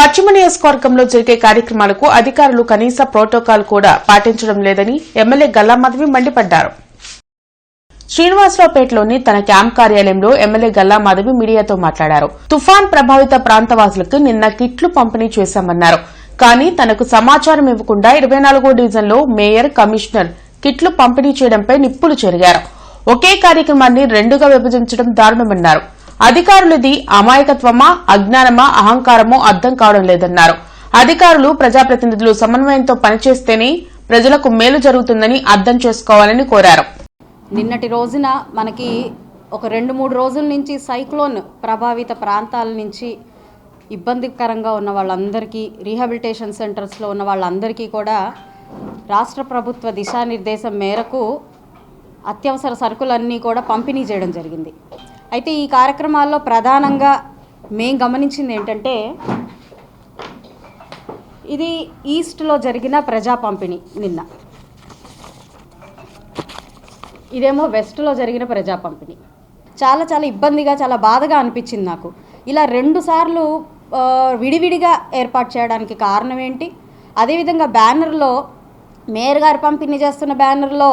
పశ్చిమ నియోజకవర్గంలో జరిగే కార్యక్రమాలకు అధికారులు కనీస ప్రోటోకాల్ కూడా పాటించడం లేదని ఎమ్మెల్యే గల్లా మాధవి మండిపడ్డారు. శ్రీనివాసరావుపేటలోని తన క్యాంప్ కార్యాలయంలో ఎమ్మెల్యే గల్లా మాధవి మీడియాతో మాట్లాడారు. తుఫాన్ ప్రభావిత ప్రాంతవాసులకు నిన్న కిట్లు పంపిణీ చేశామన్నారు. కానీ తనకు సమాచారం ఇవ్వకుండా ఇరవై నాలుగో డివిజన్లో మేయర్ కమిషనర్ కిట్లు పంపిణీ చేయడంపై నిప్పులు చెరిగారు. ఒకే కార్యక్రమాన్ని రెండుగా విభజించడం దారుణమన్నారు. అధికారులది అమాయకత్వమా అజ్ఞానమా అహంకారమో అర్థం కావడం లేదన్నారు. అధికారులు ప్రజాప్రతినిధులు సమన్వయంతో పనిచేస్తేనే ప్రజలకు మేలు జరుగుతుందని అర్థం చేసుకోవాలని కోరారు. నిన్నటి రోజున మనకి ఒక రెండు మూడు రోజుల నుంచి సైక్లోన్ ప్రభావిత ప్రాంతాల నుంచి ఇబ్బందికరంగా ఉన్న వాళ్ళందరికీ రీహాబిలిటేషన్ సెంటర్స్లో ఉన్న వాళ్ళందరికీ కూడా రాష్ట్ర ప్రభుత్వ దిశానిర్దేశం మేరకు అత్యవసర సరుకులన్నీ కూడా పంపిణీ చేయడం జరిగింది. అయితే ఈ కార్యక్రమాల్లో ప్రధానంగా మేం గమనించింది ఏంటంటే ఇది ఈస్ట్లో జరిగిన ప్రజా పంపిణీ నిన్న. ఇదేమో వెస్ట్లో జరిగిన ప్రజా పంపిణీ. చాలా చాలా ఇబ్బందిగా చాలా బాధగా అనిపించింది నాకు. ఇలా రెండు సార్లు విడివిడిగా ఏర్పాటు చేయడానికి కారణం ఏంటి? అదేవిధంగా బ్యానర్లో మేయర్ గారు పంపిణీ చేస్తున్న బ్యానర్లో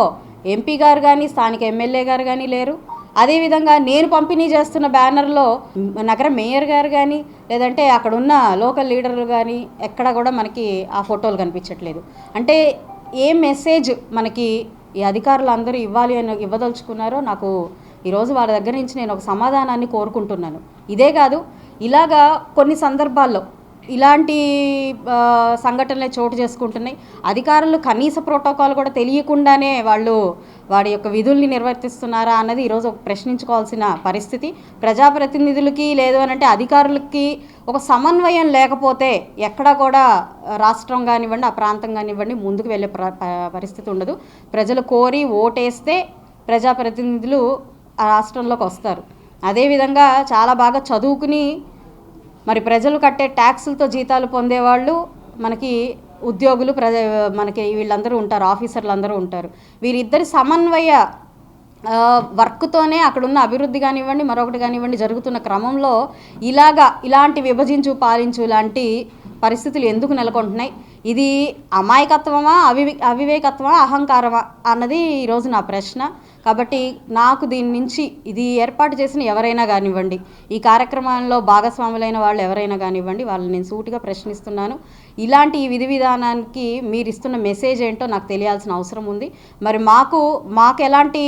ఎంపీ గారు కానీ స్థానిక ఎమ్మెల్యే గారు కానీ లేరు. అదేవిధంగా నేను పంపిణీ చేస్తున్న బ్యానర్లో నగర మేయర్ గారు కానీ లేదంటే అక్కడ ఉన్న లోకల్ లీడర్లు కానీ ఎక్కడ కూడా మనకి ఆ ఫోటోలు కనిపించట్లేదు. అంటే ఏ మెసేజ్ మనకి ఈ అధికారులు అందరూ ఇవ్వాలి అని ఇవ్వదలుచుకున్నారో నాకు ఈరోజు వాళ్ళ దగ్గర నుంచి నేను ఒక సమాధానాన్ని కోరుకుంటున్నాను. ఇదే కాదు ఇలాగా కొన్ని సందర్భాల్లో ఇలాంటి సంఘటనలే చోటు చేసుకుంటున్నాయి. అధికారులు కనీస ప్రోటోకాల్ కూడా తెలియకుండానే వాళ్ళు వాడి యొక్క విధుల్ని నిర్వర్తిస్తున్నారా అన్నది ఈరోజు ఒక ప్రశ్నించుకోవాల్సిన పరిస్థితి. ప్రజాప్రతినిధులకి లేదు అని అంటే అధికారులకి ఒక సమన్వయం లేకపోతే ఎక్కడా కూడా రాష్ట్రం కానివ్వండి ఆ ప్రాంతం కానివ్వండి ముందుకు వెళ్ళే ప్ర ప- పరిస్థితి ఉండదు. ప్రజలు కోరి ఓటేస్తే ప్రజాప్రతినిధులు ఆ రాష్ట్రంలోకి వస్తారు. అదేవిధంగా చాలా బాగా చదువుకుని మరి ప్రజలు కట్టే ట్యాక్సులతో జీతాలు పొందేవాళ్ళు మనకి ఉద్యోగులు ప్రజ మనకి వీళ్ళందరూ ఉంటారు ఆఫీసర్లు అందరూ ఉంటారు. వీరిద్దరి సమన్వయ వర్క్తోనే అక్కడున్న అభివృద్ధి కానివ్వండి మరొకటి కానివ్వండి జరుగుతున్న క్రమంలో ఇలాగా ఇలాంటి విభజించు పాలించు లాంటి పరిస్థితులు ఎందుకు నెలకొంటున్నాయి? ఇది అమాయకత్వమా అవివే అవివేకత్వమా అహంకారమా అన్నది ఈరోజు నా ప్రశ్న. కాబట్టి నాకు దీని నుంచి ఇది ఏర్పాటు చేసిన ఎవరైనా కానివ్వండి ఈ కార్యక్రమంలో భాగస్వాములైన వాళ్ళు ఎవరైనా కానివ్వండి వాళ్ళని నేను సూటిగా ప్రశ్నిస్తున్నాను. ఇలాంటి ఈ విధి విధానానికి మీరు ఇస్తున్న మెసేజ్ ఏంటో నాకు తెలియాల్సిన అవసరం ఉంది. మరి మాకు మాకు ఎలాంటి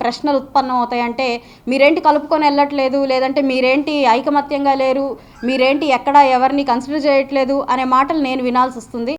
ప్రశ్నలు ఉత్పన్నం అవుతాయంటే మీరేంటి కలుపుకొని వెళ్ళట్లేదు లేదంటే మీరేంటి ఐకమత్యంగా లేరు మీరేంటి ఎక్కడ ఎవరిని కన్సిడర్ చేయట్లేదు అనే మాటలు నేను వినాల్సి వస్తుంది.